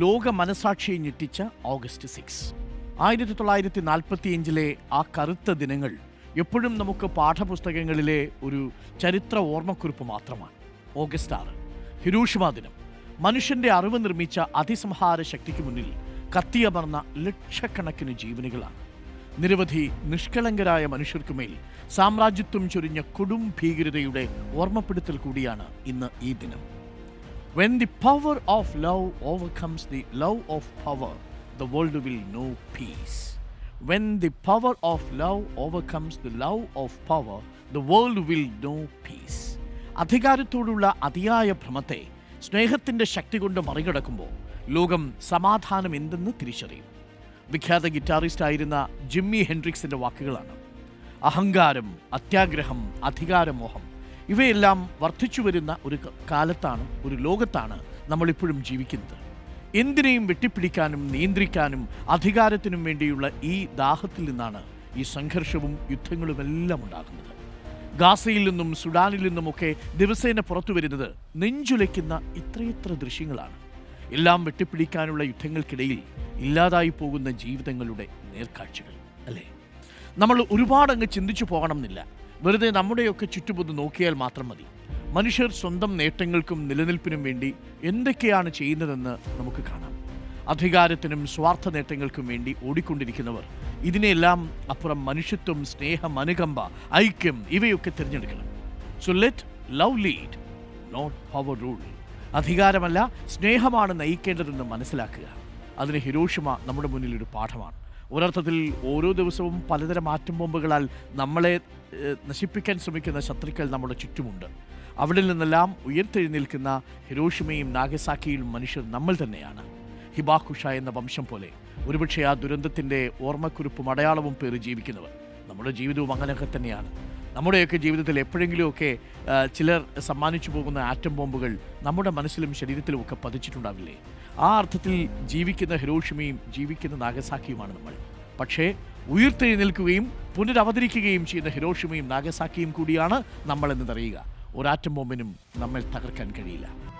ലോക മനസാക്ഷിയെ ഞെട്ടിച്ച ഓഗസ്റ്റ് സിക്സ്. ആയിരത്തി തൊള്ളായിരത്തി നാൽപ്പത്തിയഞ്ചിലെ ആ കറുത്ത ദിനങ്ങൾ എപ്പോഴും നമുക്ക് പാഠപുസ്തകങ്ങളിലെ ഒരു ചരിത്ര ഓർമ്മക്കുറിപ്പ് മാത്രമാണ്. ഓഗസ്റ്റ് ആറ് ഹിരൂഷിമ ദിനം. മനുഷ്യന്റെ അറിവ് നിർമ്മിച്ച അതിസംഹാര ശക്തിക്ക് മുന്നിൽ കത്തിയമർന്ന ലക്ഷക്കണക്കിന് ജീവനുകളാണ്. നിരവധി നിഷ്കളങ്കരായ മനുഷ്യർക്കുമേൽ സാമ്രാജ്യത്വം ചൊരിഞ്ഞ കൊടും ഭീകരതയുടെ ഓർമ്മപ്പെടുത്തൽ കൂടിയാണ് ഇന്ന് ഈ ദിനം. When the power of love overcomes the love of power, the world will know peace. When the power of love overcomes the love of power, the world will know peace. അധികാരത്തോടുള്ള അതിയായ ഭ്രമത്തെ സ്നേഹത്തിന്റെ ശക്തി കൊണ്ട് മറികടക്കുമ്പോൾ ലോകം സമാധാനം എന്തെന്ന് തിരിച്ചറിയും വിഖ്യാത ഗിറ്റാറിസ്റ്റ് ആയിരുന്ന Jimmy ഹെൻഡ്രിക്സിന്റെ വാക്കുകളാണ് അഹങ്കാരം അത്യാഗ്രഹം അധികാരമോഹം ഇവയെല്ലാം വർദ്ധിച്ചു വരുന്ന ഒരു കാലത്താണ് ഒരു ലോകത്താണ് നമ്മളിപ്പോഴും ജീവിക്കുന്നത്. എന്തിനേയും വെട്ടിപ്പിടിക്കാനും നിയന്ത്രിക്കാനും അധികാരത്തിനും വേണ്ടിയുള്ള ഈ ദാഹത്തിൽ നിന്നാണ് ഈ സംഘർഷവും യുദ്ധങ്ങളുമെല്ലാം ഉണ്ടാകുന്നത്. ഗാസയിൽ നിന്നും സുഡാനിൽ നിന്നുമൊക്കെ ദിവസേന പുറത്തു വരുന്നത് നെഞ്ചുലയ്ക്കുന്ന ഇത്രയെത്ര ദൃശ്യങ്ങളാണ്. എല്ലാം വെട്ടിപ്പിടിക്കാനുള്ള യുദ്ധങ്ങൾക്കിടയിൽ ഇല്ലാതായി പോകുന്ന ജീവിതങ്ങളുടെ നേർക്കാഴ്ചകൾ അല്ലേ? നമ്മൾ ഒരുപാട് അങ്ങ് ചിന്തിച്ചു പോകണമെന്നില്ല. വെറുതെ നമ്മുടെയൊക്കെ ചുറ്റുമൊന്ന് നോക്കിയാൽ മാത്രം മതി. മനുഷ്യർ സ്വന്തം നേട്ടങ്ങൾക്കും നിലനിൽപ്പിനും വേണ്ടി എന്തൊക്കെയാണ് ചെയ്യുന്നതെന്ന് നമുക്ക് കാണാം. അധികാരത്തിനും സ്വാർത്ഥ നേട്ടങ്ങൾക്കും വേണ്ടി ഓടിക്കൊണ്ടിരിക്കുന്നവർ. ഇതിനെല്ലാം അപ്പുറം മനുഷ്യത്വം സ്നേഹം അനുകമ്പ ഐക്യം ഇവയൊക്കെ തിരഞ്ഞെടുക്കണം. So let love lead not power rule അധികാരമല്ല സ്നേഹമാണ് നയിക്കേണ്ടതെന്ന് മനസ്സിലാക്കുക. അതിന് ഹിരോഷിമ നമ്മുടെ മുന്നിൽ ഒരു പാഠമാണ്. ഒരർത്ഥത്തിൽ ഓരോ ദിവസവും പലതരം ആറ്റം ബോംബുകളാൽ നമ്മളെ നശിപ്പിക്കാൻ ശ്രമിക്കുന്ന ശത്രുക്കൾ നമ്മുടെ ചുറ്റുമുണ്ട്. അവിടെ നിന്നെല്ലാം ഉയർത്തെഴുന്നേൽക്കുന്ന ഹിരോഷിമയും നാഗസാക്കിയും മനുഷ്യർ നമ്മൾ തന്നെയാണ്. ഹിബാഖുഷ എന്ന വംശം പോലെ ഒരുപക്ഷെ ആ ദുരന്തത്തിന്റെ ഓർമ്മക്കുറിപ്പും അടയാളവും പേര് ജീവിക്കുന്നവർ നമ്മുടെ ജീവിതവും അങ്ങനെയൊക്കെ തന്നെയാണ്. നമ്മുടെയൊക്കെ ജീവിതത്തിൽ എപ്പോഴെങ്കിലുമൊക്കെ ചിലർ സമ്മാനിച്ചു പോകുന്ന ആറ്റം ബോംബുകൾ നമ്മുടെ മനസ്സിലും ശരീരത്തിലും ഒക്കെ പതിച്ചിട്ടുണ്ടാവില്ലേ? ആ അർത്ഥത്തിൽ ജീവിക്കുന്ന ഹിരോഷിമയും ജീവിക്കുന്ന നാഗസാക്കിയുമാണ് നമ്മൾ. പക്ഷേ ഉയർത്തെഴുന്നേൽക്കുകയും പുനരവതരിക്കുകയും ചെയ്യുന്ന ഹിരോഷിമയും നാഗസാക്കിയും കൂടിയാണ് നമ്മൾ അറിയുക. ഒരാറ്റം ബോംബിനും നമ്മൾ തകർക്കാൻ കഴിയില്ല.